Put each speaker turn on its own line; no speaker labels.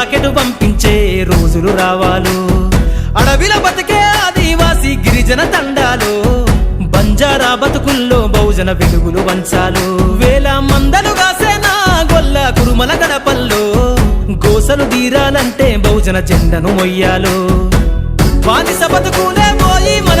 Rocket పంపించే రోజులు రావాలు. అడవిల బతికే ఆదివాసి గిరిజన తండాలు బంజారా బతుకుల్లో బహుజన వెలుగులు వంచాలు. వేల మందలు కాసేనా గొల్ల కురుమల గడపల్లో గోసలు తీరాలంటే బహుజన జెండను మొయ్యాలు. బానిస బతుకులే పోయి మన